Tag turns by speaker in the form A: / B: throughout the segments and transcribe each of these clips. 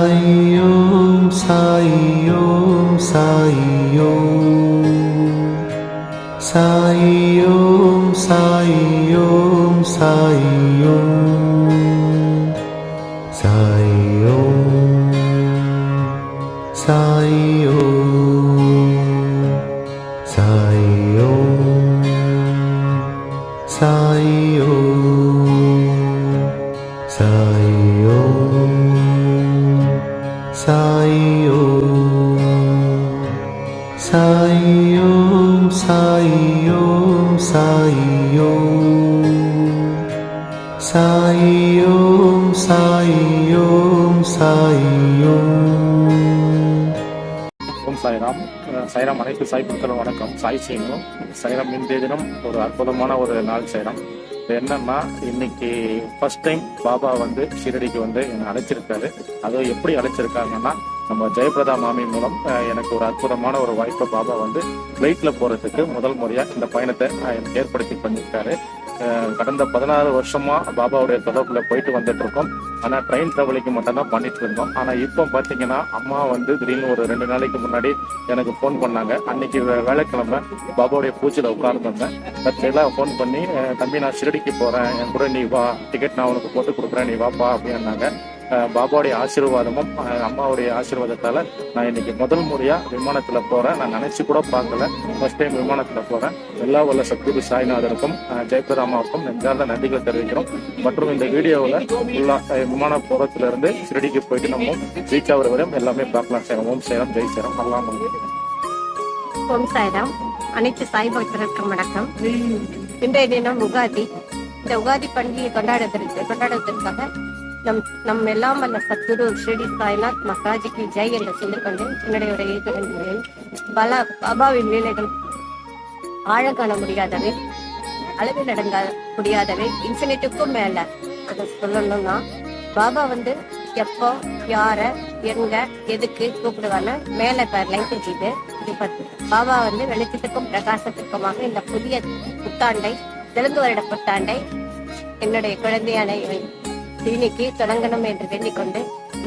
A: Sai Om, Sai Om, Sai Om. Sai Om, Sai Om, Sai Om. Sai Sai Sai Sai Om. சாயோ. சாயோம் சாயோம் சாயோம் சாயோம் சாயோம் சாயோம் ஓம்
B: சாய்ராம். சைராம் அனைத்து சாய் மக்களும் வணக்கம். சாய் செய்யணும் சாய்ராம் இன்றைய தினம் ஒரு அற்புதமான ஒரு நாள் சாய்ராம். என்னன்னா இன்னைக்கு ஃபர்ஸ்ட் டைம் பாபா வந்து ஷீரடிக்கு வந்து என்னை அழைச்சிருக்காரு. அதுவும் எப்படி அழைச்சிருக்காங்கன்னா நம்ம ஜெயபிரதா மாமி மூலம் எனக்கு ஒரு அற்புதமான ஒரு வாய்ப்பை பாபா வந்து ஃப்ளைட்டில் போகிறதுக்கு முதல் முறையாக இந்த பயணத்தை எனக்கு ஏற்படுத்தி பண்ணியிருக்காரு. கடந்த பதினாறு வருஷமா பாபாவுடைய தொடர்புல போயிட்டு வந்துட்டு இருக்கோம். ஆனா ட்ரெயின் டிராவலிங்க்கு மட்டும் தான் பண்ணிட்டு இருந்தோம். ஆனா இப்போ பாத்தீங்கன்னா அம்மா வந்து திடீர்னு ஒரு ரெண்டு நாளைக்கு முன்னாடி எனக்கு ஃபோன் பண்ணாங்க. அன்னைக்கு வேலைக்கிழமை பாபாவுடைய பூஜையில உட்கார்ந்துருந்தேன். தற்செயலாக ஃபோன் பண்ணி தம்பி நான் ஷிரடிக்கு போறேன். என் கூட நீ வா. டிக்கெட் நான் உனக்கு போட்டு கொடுக்குறேன். நீ வாப்பா அப்படின்னாங்க. பாபாவுடைய ஆசீர்வாதமும் அம்மாவுடைய ஆசீர்வாதத்தால் நான் இன்னைக்கு முதல் முறையாக விமானத்தில் போகிறேன் நான் நினச்சி கூட பார்க்கல. ஃபர்ஸ்ட் டைம் விமானத்தில் போகிறேன் எல்லா வல்ல சத்குரு சாய்நாதருக்கும் அஹ், ஜெயபிரதாமாவுக்கும் நெஞ்சார்ந்த நன்றிகளை தெரிவிக்கிறோம். மற்றும் இந்த வீடியோவில் உள்ள விமான போகிறதுலேருந்து ஷிரடிக்கு போயிட்டு நம்ம ரீச் ஆகிற வரையும் எல்லாமே பார்க்கலாம் சேரம் ஓம் சேரம் ஜெய் சேரம். எல்லாம்
C: ஓம் சாய்ராம் அனைத்து சாய் பக்தர்களுக்கும் வணக்கம். இன்றைய தினம் உகாதி. இந்த உகாதி பண்டிகையை கொண்டாடுவதற்கு கொண்டாடுவதற்காக நம் நம் எல்லாம் வல்ல சத்குரு ஸ்ரீ சாய்நாத் மகாஜிக்கு ஜெய் என்று சொல்லிக்கொண்டு என்னுடைய உரையை பல பாபாவின் வேலைகள் ஆழ காண முடியாதவை அளவில் நடங்க முடியாதவை இன்ஃபினிட்டுக்கும் மேல. அதை சொல்லணும்னா பாபா வந்து எப்போ யார எங்க எதுக்கு கூப்பிடுவான்னு மேல லைட் வச்சுட்டு இப்ப பாபா வந்து வெளிச்சத்துக்கும் பிரகாசத்துக்குமாக இந்த புதிய புத்தாண்டை தெலுங்கு வருட புத்தாண்டை என்னுடைய குழந்தையான சீனிக்கு தொடங்கணும் என்று வேண்டிக்கொண்டு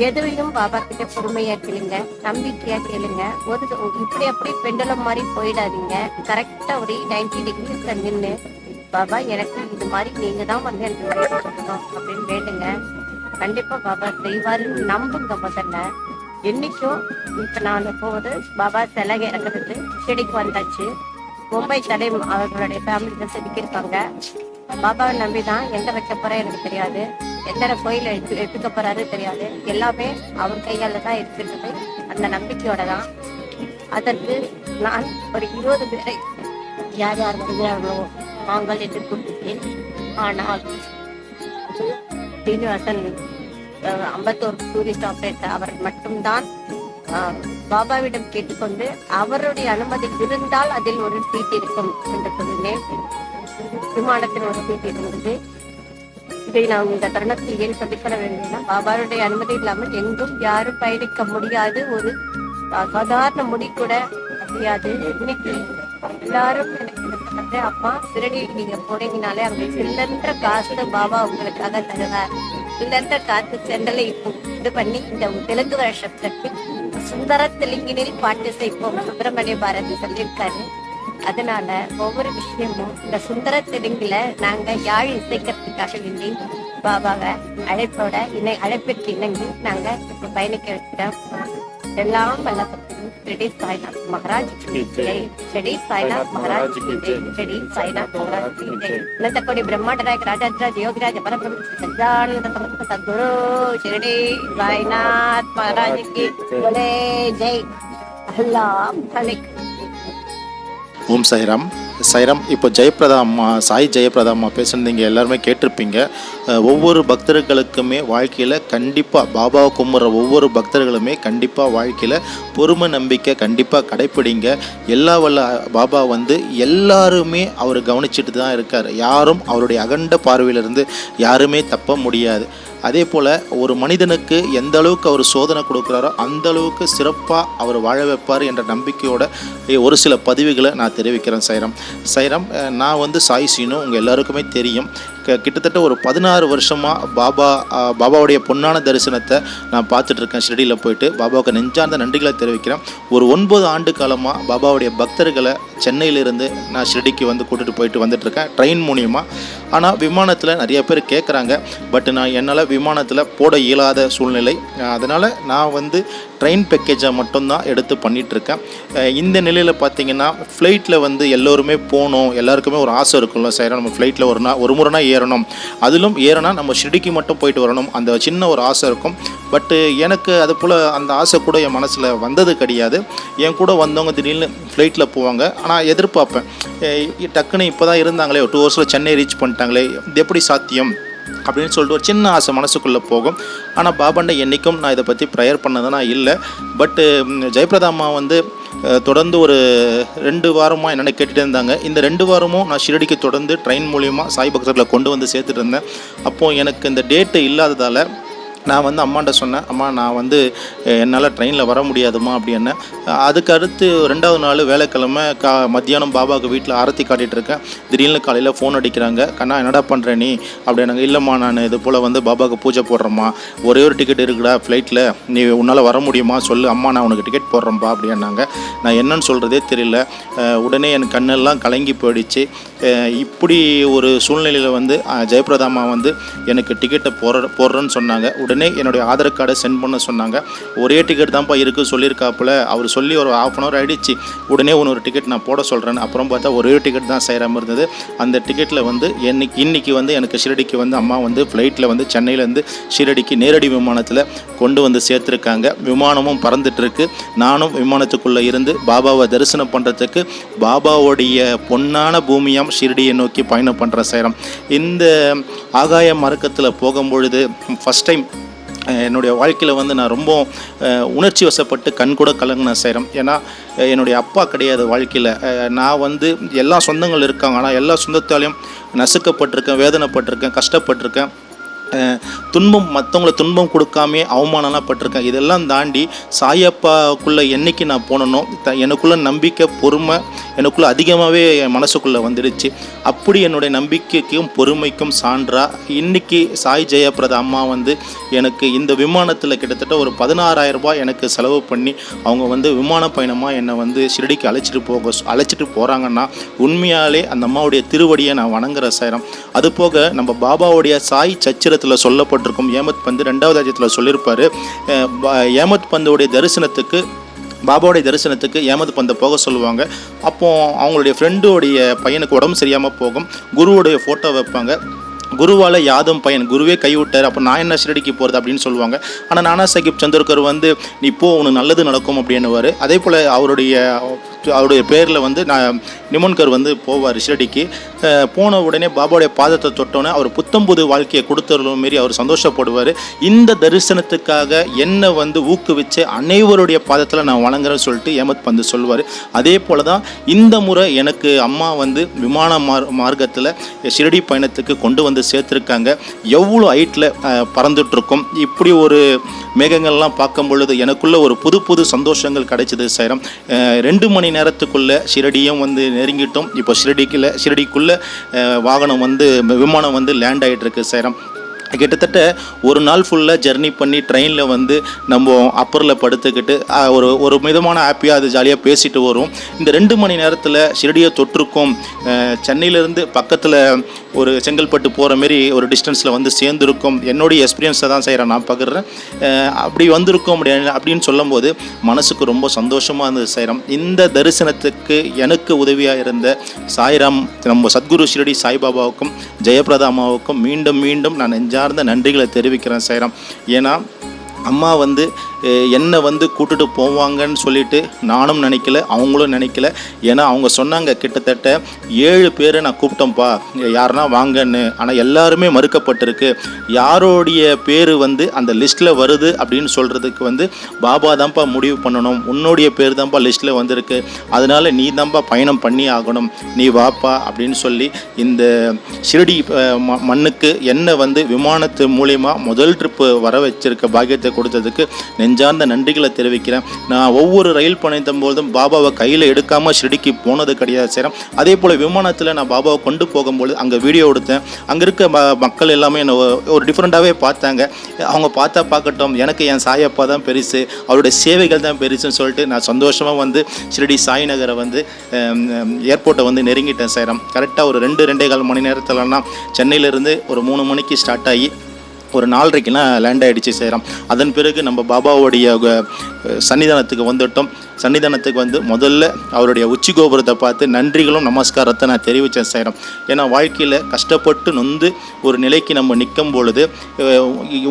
C: எதுவையும் பாபா கிட்ட பொறுமையா கேளுங்க நம்பிக்கையா கேளுங்க. ஒரு இப்படி அப்படி பெண்டலம் மாதிரி போயிடாதீங்க. கரெக்டா ஒரு நைன்டி டிகிரி நின்று பாபா எனக்கு இது மாதிரி நீங்க தான் வந்து எனக்கு வழி அப்படின்னு வேண்டுங்க. கண்டிப்பா பாபா செய்வாருன்னு நம்புங்க முதல்ல. என்னைக்கும் இப்ப நான் போகுது பாபா சிலை இறங்குறது செடிக்கு வந்தாச்சு. மும்பை தலை அவர்களுடைய ஃபேமிலி செதுக்கியிருக்காங்க. பாபாவை நம்பி தான் எங்க வைக்க போறேன் எனக்கு தெரியாது. எந்த கோயில் எடுத்து எடுத்துக்க போறாரு தெரியாது. எல்லாமே அவர் கையால தான் இருக்கிறது அந்த நம்பிக்கையோட தான் அதற்கு நான் ஒரு இருபது பேரை யார் யார் வருகிறார்களோ நாங்கள் என்று கூப்பிட்டேன். ஆனால் சீனிவாசன் அம்பத்தூர் டூரிஸ்ட் ஆபரேட்டர் அவர் மட்டும்தான் பாபாவிடம் கேட்டுக்கொண்டு அவருடைய அனுமதி இருந்தால் அதில் ஒரு சீட் இருக்கும் என்று சொன்னேன். விமானத்தில் ஒரு சீட் இருந்தது. இதை நாம் இந்த தருணத்தில் ஏன் சொல்லிக்கொள்ள வேண்டும்னா பாபாருடைய அனுமதி இல்லாமல் எங்கும் யாரும் பயணிக்க முடியாது. ஒரு சாதாரண முடி கூட முடியாது இன்னைக்கு எல்லாரும் எனக்கு இது சொன்னது அம்மா சிறடி நீங்க போனீங்கனாலே அங்க சில்லன்ற காசு பாபா உங்களுக்காக தருவார். சில்லன்ற காசு சென்றலை இப்போ இது பண்ணி இந்த தெலுங்கு வருஷத்திற்கு சுந்தர தெலுங்கினில் பாட்டு செய்வோம் சுப்பிரமணிய பாரதி சொல்லியிருக்காரு. அதனால ஒவ்வொரு விஷயமும் இந்த சுந்தர தெலுங்குல நாங்க யாழ் இசைக்கிறதுக்காக வேண்டி பாபாவை அழைப்போட இணை அழைப்பிற்கு இணங்கி நாங்க இப்ப பயணிக்க வைக்கிறோம் எல்லாம் வல்ல ஸ்ரீ சாய்நாத் மகாராஜ் ஸ்ரீ சாய்நாத் மகாராஜ் ஸ்ரீ சாய்நாத் மகாராஜ் கி ஜெய். அனந்த கோடி பிரம்மாண்ட நாயக் ராஜாதிராஜ் யோகிராஜ பரபிரம்ம சஜ்ஜானந்த சமஸ்த சத்குரு. ஷிரடி சாய்நாத் மகாராஜ் கி ஜெய். அல்லாஹ் அலைக்கும்
D: ஓம் சைராம். சைராம் இப்போ ஜெயபிரதா அம்மா சாய் ஜெயபிரதா அம்மா பேசுனது நீங்கள் எல்லாருமே கேட்டிருப்பீங்க. ஒவ்வொரு பக்தர்களுக்குமே வாழ்க்கையில் கண்டிப்பாக பாபாவை கும்பிட்ற ஒவ்வொரு பக்தர்களுமே கண்டிப்பாக வாழ்க்கையில் பொறுமை நம்பிக்கை கண்டிப்பாக கடைப்பிடிங்க. எல்லா வல்ல பாபா வந்து எல்லாருமே அவர் கவனிச்சிட்டு தான் இருக்கார். யாரும் அவருடைய அகண்ட பார்வையிலிருந்து யாருமே தப்ப முடியாது. அதே போல் ஒரு மனிதனுக்கு எந்த அளவுக்கு அவர் சோதனை கொடுக்குறாரோ அந்த அளவுக்கு சிறப்பாக அவர் வாழ வைப்பார் என்ற நம்பிக்கையோட ஒரு சில பதிவுகளை நான் தெரிவிக்கிறேன் சைரம். சைரம் நான் வந்து சாய் சீனு உங்கள் எல்லாருக்குமே தெரியும். கிட்டத்தட்ட ஒரு பதினாறு வருஷமாக பாபா பாபாவுடைய பொன்னான தரிசனத்தை நான் பார்த்துட்ருக்கேன் ஷிரடியில் போயிட்டு. பாபாவுக்கு நெஞ்சார்ந்த நன்றிகளை தெரிவிக்கிறேன். ஒரு ஒன்பது ஆண்டு காலமாக பாபாவுடைய பக்தர்களை சென்னையிலிருந்து நான் ஷிரடிக்கு வந்து கூட்டிகிட்டு போயிட்டு வந்துட்டுருக்கேன் ட்ரெயின் மூலியமாக ஆனால் விமானத்தில் நிறைய பேர் கேட்குறாங்க பட் நான் என்னால் விமானத்தில் போட இயலாத சூழ்நிலை. அதனால் நான் வந்து ட்ரெயின் பேக்கேஜை மட்டும்தான் எடுத்து பண்ணிகிட்ருக்கேன் இந்த நிலையில் பார்த்தீங்கன்னா ஃப்ளைட்டில் வந்து எல்லோருமே போகணும். எல்லாருக்குமே ஒரு ஆசை இருக்கும்ல சரி நம்ம ஃப்ளைட்டில் ஒரு நாள் ஒரு முறைனா ஏறணும். அதிலும் ஏறினா நம்ம ஷிடிக்கு மட்டும் போயிட்டு வரணும். அந்த சின்ன ஒரு ஆசை இருக்கும். பட்டு எனக்கு அது போல் அந்த ஆசை கூட என் மனசில் வந்தது கிடையாது. என் கூட வந்தவங்க திடீர்னு ஃப்ளைட்டில் போவாங்க. ஆனால் எதிர்பார்ப்பேன். டக்குன்னு இப்போ தான் இருந்தாங்களே ஒரு டூ ஹவர்ஸில் சென்னை ரீச் பண்ணிட்டாங்களே இது எப்படி சாத்தியம்? அப்படின்னு சொல்லிட்டு ஒரு சின்ன ஆசை மனசுக்குள்ளே போகும். ஆனால் பாபாண்ட என்றைக்கும் நான் இதை பற்றி ப்ரேயர் பண்ணதுனா இல்லை பட்டு ஜெயபிரதா அம்மா வந்து தொடர்ந்து ஒரு ரெண்டு வாரமாக என்னென்ன கேட்டுகிட்டே இருந்தாங்க. இந்த ரெண்டு வாரமும் நான் ஷிரடிக்கு தொடர்ந்து ட்ரெயின் மூலியமாக சாய் பக்தர்களை கொண்டு வந்து சேர்த்துட்டு இருந்தேன். அப்போது எனக்கு இந்த டேட்டு இல்லாததால் நான் வந்து அம்மாண்ட சொன்னேன் அம்மா நான் வந்து என்னால் ட்ரெயினில் வர முடியாதுமா அப்படின்னேன் அஹ், அதுக்கு அடுத்து ரெண்டாவது நாள் வேலைக்கிழமை கா மத்தியானம் பாபாவுக்கு வீட்டில் ஆரத்தி காட்டிகிட்டு இருக்கேன். திடீர்னு காலையில் ஃபோன் அடிக்கிறாங்க. கண்ணா என்னடா பண்ணுற நீ? அப்படின்னாங்க. இல்லைம்மா நான் இது போல் வந்து பாபாவுக்கு பூஜை போடுறேம்மா. ஒரே ஒரு டிக்கெட் இருக்குடா ஃப்ளைட்டில் நீ உன்னால் வர முடியுமா? சொல்லு. அம்மா நான் உனக்கு டிக்கெட் போடுறேன்ப்பா அப்படின்னாங்க. நான் என்னன்னு சொல்கிறதே தெரியல. உடனே என் கண்ணெல்லாம் கலங்கி போயிடுச்சு. இப்படி ஒரு சூழ்நிலையில் வந்து ஜெயபிரதாமா வந்து எனக்கு டிக்கெட்டை போடுற போடுறேன்னு சொன்னாங்க. உடனே உடனே என்னுடைய ஆதார் கார்டை சென்ட் பண்ண சொன்னாங்க. ஒரே டிக்கெட் தான்ப்பா இருக்குது சொல்லியிருக்காப்புல. அவர் சொல்லி ஒரு ஆஃப் அன் ஹவர் ஆகிடுச்சு உடனே ஒன்று ஒரு டிக்கெட் நான் போட சொல்கிறேன் அப்புறம் பார்த்தா ஒரே டிக்கெட் தான் செய்கிறாமல் இருந்தது. அந்த டிக்கெட்டில் வந்து என்னைக்கு இன்றைக்கி வந்து எனக்கு ஷிரடிக்கு வந்து அம்மா வந்து ஃப்ளைட்டில் வந்து சென்னையிலேருந்து ஷிரடிக்கு நேரடி விமானத்தில் கொண்டு வந்து சேர்த்துருக்காங்க. விமானமும் பறந்துட்டுருக்கு. நானும் விமானத்துக்குள்ளே இருந்து பாபாவை தரிசனம் பண்ணுறதுக்கு பாபாவுடைய பொன்னான பூமியாம் ஷிரடியை நோக்கி பயணம் பண்ணுற சேரம் இந்த ஆகாய மறக்கத்தில் போகும்பொழுது ஃபஸ்ட் டைம் என்னுடைய வாழ்க்கையில் வந்து நான் ரொம்ப உணர்ச்சி வசப்பட்டு கண் கூட கலங்கின சேரம் ஏன்னா என்னுடைய அப்பா கிடையாது வாழ்க்கையில். நான் வந்து எல்லா சொந்தங்கள் இருக்காங்க. ஆனால் எல்லா சொந்தத்தாலையும் நசுக்கப்பட்டிருக்கேன் வேதனைப்பட்டிருக்கேன் கஷ்டப்பட்டிருக்கேன். துன்பம் மற்றவங்களை துன்பம் கொடுக்காமே அவமானம்லாம் பட்டிருக்கேன் இதெல்லாம் தாண்டி சாயப்பாக்குள்ளே என்னைக்கு நான் போனனோ த எனக்குள்ள நம்பிக்கை பொறுமை எனக்குள்ளே அதிகமாகவே என் மனசுக்குள்ளே வந்துடுச்சு. அப்படி என்னுடைய நம்பிக்கைக்கும் பொறுமைக்கும் சான்றா இன்னைக்கு சாய் ஜெயபிரதா அம்மா வந்து எனக்கு இந்த விமானத்தில் கிட்டத்தட்ட ஒரு பதினாறாயிரம் ரூபாய் எனக்கு செலவு பண்ணி அவங்க வந்து விமான பயணமாக என்னை வந்து ஷிரடிக்கு அழைச்சிட்டு போக அழைச்சிட்டு போகிறாங்கன்னா உண்மையாலே அந்த அம்மாவுடைய திருவடியை நான் வணங்குற சேரம். அது போக நம்ம பாபாவுடைய சாய் சச்சிரத்தில் சொல்லப்பட்டிருக்கும். ஏமத் பந்து ரெண்டாவது அஜயத்தில் சொல்லியிருப்பாரு ஏமத் பந்துடைய தரிசனத்துக்கு பாபாவுடைய தரிசனத்துக்கு ஏமது பந்தை போக சொல்லுவாங்க. அப்போ அவங்களுடைய ஃப்ரெண்டோடைய பையனுக்கு உடம்பு சரியாமல் போகும். குருவுடைய ஃபோட்டோ வைப்பாங்க. குருவால் யாதும் பையன் குருவே கைவிட்டார் அப்போ நான் என்ன ஷிரடிக்கு போகிறது அப்படின்னு சொல்லுவாங்க. ஆனால் நானா சாஹிப் சந்திரகர் வந்து நீ போ உனக்கு நல்லது நடக்கும் அப்படின்னுவார். அதே போல் அவருடைய அவருடைய பேரில் வந்து நான் நிமன்கர் வந்து போவார் ஷிரடிக்கு போன உடனே பாபாவுடைய பாதத்தை தொட்டோன்னே அவர் புத்தம்புது வாழ்க்கையை கொடுத்துருவோம் மாரி அவர் சந்தோஷப்படுவார். இந்த தரிசனத்துக்காக என்னை வந்து ஊக்குவிச்சு அனைவருடைய பாதத்தில் நான் வணங்குறேன்னு சொல்லிட்டு ஏமத் பந்து சொல்லுவார் அதே போல் தான் இந்த முறை எனக்கு அம்மா வந்து விமான மார் மார்க்கத்தில் ஷிரடி பயணத்துக்கு கொண்டு வந்து சேர்த்துருக்காங்க. எவ்வளோ ஹைட்டில் பறந்துட்டுருக்கோம் இப்படி ஒரு மேகங்கள்லாம் பார்க்கும் பொழுது எனக்குள்ளே ஒரு புது புது சந்தோஷங்கள் கிடைச்சது சேரம். ரெண்டு மணி நேரத்துக்குள்ளே ஷிரடியும் வந்து நெருங்கிட்டோம். இப்போ ஷிரடிக்குள்ள ஷிரடிக்குள்ளே வாகனம் வந்து விமானம் வந்து லேண்ட் ஆகிட்டு இருக்கு சேரம் கிட்டத்தட்ட ஒரு நாள் ஃபுல்லாக ஜெர்னி பண்ணி ட்ரெயினில் வந்து நம்ம அப்பரில் படுத்துக்கிட்டு ஒரு ஒரு மிதமான ஹாப்பியாக அது ஜாலியாக பேசிட்டு வரும். இந்த ரெண்டு மணி நேரத்தில் ஷிரடியை தொற்றுக்கும் சென்னையிலேருந்து பக்கத்தில் ஒரு செங்கல்பட்டு போகிற மாரி ஒரு டிஸ்டன்ஸில் வந்து சேர்ந்துருக்கும். என்னுடைய எக்ஸ்பீரியன்ஸை தான் செய்கிறேன் நான் பகிர்றேன். அப்படி வந்திருக்கோம் அப்படி அப்படின்னு சொல்லும்போது மனசுக்கு ரொம்ப சந்தோஷமாக இருந்தது சாய்ராம் இந்த தரிசனத்துக்கு எனக்கு உதவியாக இருந்த சாய்ராம் நம்ம சத்குரு ஷிரடி சாய்பாபாவுக்கும் ஜெயபிரதா அம்மாவுக்கும் மீண்டும் மீண்டும் நான் நெஞ்சார்ந்த நன்றிகளை தெரிவிக்கிறேன் சாய்ராம் ஏன்னா அம்மா வந்து என்னை வந்து கூட்டுட்டு போவாங்கன்னு சொல்லிட்டு நானும் நினைக்கல அவங்களும் நினைக்கல. ஏன்னா அவங்க சொன்னாங்க கிட்டத்தட்ட ஏழு பேரை நான் கூப்பிட்டோம்ப்பா யாருன்னா வாங்கன்னு. ஆனால் எல்லாருமே மறுக்கப்பட்டிருக்கு. யாரோடைய பேர் வந்து அந்த லிஸ்ட்டில் வருது அப்படின்னு சொல்கிறதுக்கு வந்து பாபா தான்ப்பா முடிவு பண்ணணும். உன்னுடைய பேர் தான்ப்பா லிஸ்ட்டில் வந்திருக்கு. அதனால நீ தான்ப்பா பயணம் பண்ணி ஆகணும். நீ வாப்பா அப்படின்னு சொல்லி இந்த ஷிரடி ம- மண்ணுக்கு என்னை வந்து விமானத்து மூலிமா முதல் ட்ரிப்பு வர வச்சிருக்க பாக்கியத்தை கொடுத்ததுக்கு நெஞ்சார்ந்த நன்றிகளை தெரிவிக்கிறேன். நான் ஒவ்வொரு ரயில் பயணித்தும் போதும் பாபாவை கையில் எடுக்காமல் ஷிரடிக்கு போனது கிடையாது சார் அதே போல் விமானத்தில் நான் பாபாவை கொண்டு போகும்போது அங்கே வீடியோ எடுத்தேன். அங்கே இருக்க ம- மக்கள் எல்லாமே என்னை ஒரு டிஃப்ரெண்ட்டாகவே பார்த்தாங்க. அவங்க பார்த்தா பார்க்கட்டும் எனக்கு என் சாயப்பா தான் பெருசு அவருடைய சேவைகள் தான் பெருசுன்னு சொல்லிட்டு நான் சந்தோஷமாக வந்து ஷிரடி சாய் நகரை வந்து ஏர்போர்ட்டை வந்து நெருங்கிட்டேன் சார் கரெக்டாக ஒரு ரெண்டு ரெண்டே கால் மணி நேரத்துலன்னா சென்னையிலேருந்து ஒரு மூணு மணிக்கு ஸ்டார்ட் ஆகி ஒரு நாலரைக்கெல்லாம் லேண்ட் ஆகிடுச்சு சேரம் அதன் பிறகு நம்ம பாபாவுடைய சன்னிதானத்துக்கு வந்துட்டோம். சன்னிதானத்துக்கு வந்து முதல்ல அவருடைய உச்சி கோபுரத்தை பார்த்து நன்றிகளும் நமஸ்காரத்தை நான் தெரிவித்தேன் செய்கிறோம் ஏன்னா வாழ்க்கையில் கஷ்டப்பட்டு நொந்து ஒரு நிலைக்கு நம்ம நிற்கும் பொழுது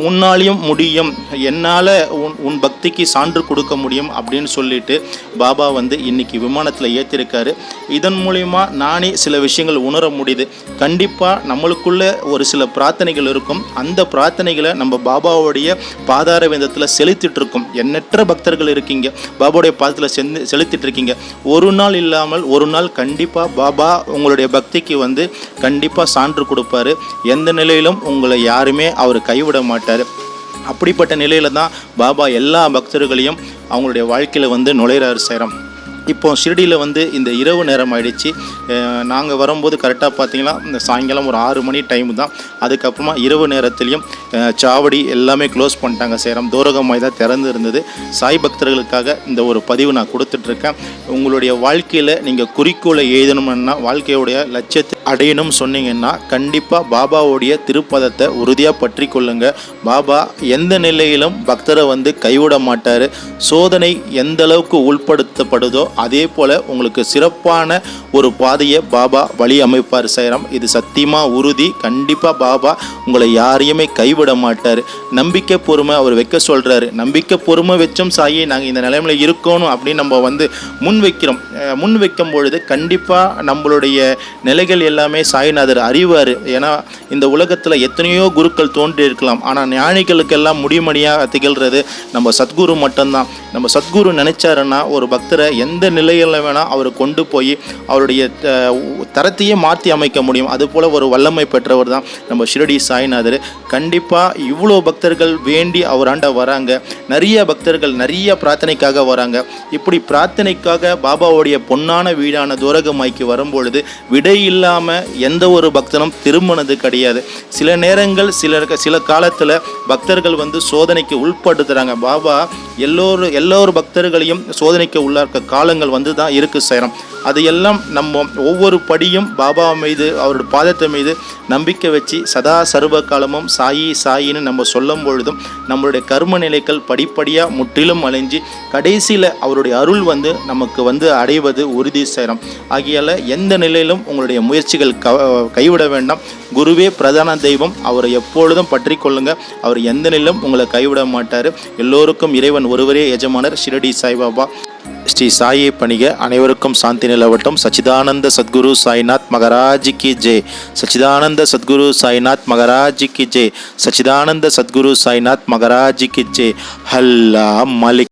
D: உன்னாலையும் முடியும் என்னால் உன் உன் பக்திக்கு சான்று கொடுக்க முடியும் அப்படின்னு சொல்லிட்டு பாபா வந்து இன்றைக்கி விமானத்தில் ஏற்றிருக்காரு இதன் மூலிமா நானே சில விஷயங்கள் உணர முடியுது. கண்டிப்பாக நம்மளுக்குள்ள ஒரு சில பிரார்த்தனைகள் இருக்கும். அந்த பிரார்த்தனைகளை நம்ம பாபாவுடைய பாதார விந்தத்தில் செலுத்திட்டு இருக்கோம். எண்ணற்ற பக்தர்கள் இருக்கீங்க. பாபாவுடைய பாதத்தில் செந்து செலுத்திட்டு இருக்கீங்க ஒரு நாள் இல்லாமல் ஒரு நாள் கண்டிப்பாக பாபா உங்களுடைய பக்திக்கு வந்து கண்டிப்பாக சான்று கொடுப்பாரு. எந்த நிலையிலும் உங்களை யாருமே அவர் கைவிட மாட்டார். அப்படிப்பட்ட நிலையில தான் பாபா எல்லா பக்தர்களையும் அவங்களுடைய வாழ்க்கையில் வந்து நுழையிறார் சேரம். இப்போ ஷிரடியில் வந்து இந்த இரவு நேரம் ஆயிடுச்சு நாங்கள் வரும்போது கரெக்டாக பார்த்தீங்கன்னா இந்த சாயங்காலம் ஒரு ஆறு மணி டைம் தான். அதுக்கப்புறமா இரவு நேரத்துலையும் சாவடி எல்லாமே க்ளோஸ் பண்ணிட்டாங்க. சேரம் தூரகமாய் தான் திறந்து இருந்தது. சாய் பக்தர்களுக்காக இந்த ஒரு பதிவு நான் கொடுத்துட்ருக்கேன் உங்களுடைய வாழ்க்கையில் நீங்கள் குறிக்கோளை எழுதணும்னா வாழ்க்கையுடைய லட்சியத்தை அடையணும் சொன்னீங்கன்னா கண்டிப்பாக பாபாவுடைய திருப்பதத்தை உறுதியாக பற்றி கொள்ளுங்க. பாபா எந்த நிலையிலும் பக்தரை வந்து கைவிட மாட்டார். சோதனை எந்த அளவுக்கு உள்படுத்தப்படுதோ அதே போல் உங்களுக்கு சிறப்பான ஒரு பாதையை பாபா வழி அமைப்பார் சைராம். இது சத்தியமாக உறுதி. கண்டிப்பாக பாபா உங்களை யாரையுமே கைவிட மாட்டார். நம்பிக்கை பொறுமை அவர் வைக்க சொல்கிறாரு நம்பிக்கை பொறுமை வச்சும் சாயி நாங்கள் இந்த நிலைமையில இருக்கணும் அப்படின்னு நம்ம வந்து முன் வைக்கிறோம். முன் வைக்கும் பொழுது கண்டிப்பாக நம்மளுடைய நிலைகள் எல்லாமே சாய்நாதர் அறிவார். ஏன்னா இந்த உலகத்தில் எத்தனையோ குருக்கள் தோன்றி இருக்கலாம். ஆனால் ஞானிகளுக்கெல்லாம் முடிமணியாக திகழ்கிறது நம்ம சத்குரு மட்டும்தான். நம்ம சத்குரு நினைச்சாருன்னா ஒரு பக்தரை எந்த நிலையில் வேணால் அவர் கொண்டு போய் அவருடைய தரத்தையே மாற்றி அமைக்க முடியும். அதுபோல் ஒரு வல்லமை பெற்றவர் தான் நம்ம ஷிரடி சாய்நாதர். கண்டிப்பாக இவ்வளோ பக்தர்கள் வேண்டி அவராண்ட வராங்க. நிறைய பக்தர்கள் நிறைய பிரார்த்தனைக்காக வராங்க. இப்படி பிரார்த்தனைக்காக பாபாவுடைய பொன்னான வீடான துரகமாய்க்கு வரும்பொழுது விடை இல்லாமல் எந்த ஒரு பக்தனும் திரும்பினது கிடையாது. சில நேரங்கள் சில சில காலத்தில் பக்தர்கள் வந்து சோதனைக்கு உட்படுத்துகிறாங்க பாபா எல்லோரும் எல்லோரு பக்தர்களையும் சோதனைக்கு உள்ளார்க்க காலங்கள் வந்து தான் இருக்கு சேரம். அது எல்லாம் நம்ம ஒவ்வொரு படியும் பாபா மீது அவரோட பாதத்தை மீது நம்பிக்கை வச்சு சதா சர்வ காலமும் சாயி சாயின்னு நம்ம சொல்லும் பொழுதும் நம்மளுடைய கர்ம நிலைகள் படிப்படியாக முற்றிலும் அழிஞ்சு கடைசியில் அவருடைய அருள் வந்து நமக்கு வந்து அடைவது உறுதி சேரம். ஆகியால எந்த நிலையிலும் உங்களுடைய முயற்சிகள் க கைவிட வேண்டாம். குருவே பிரதான தெய்வம் அவரை எப்பொழுதும் பற்றி கொள்ளுங்க. அவர் எந்த நிலையிலும் உங்களை கைவிட மாட்டார். எல்லோருக்கும் இறைவன் ஒருவரே எஜமானர் ஷிரடி சாய்பாபா. ஸ்ரீ சாயை பணிக அனைவருக்கும் சாந்தி நிலவட்டும். சச்சிதானந்த சத்குரு சாய்நாத் மகராஜிக்கு கி ஜெய். சச்சிதானந்த சத்குரு சாய்நாத் மகராஜிக்கு கி ஜெய். சச்சிதானந்த சத்குரு சாய்நாத் மகராஜிக்கு கி ஜெய். ஹல்லா மலிக்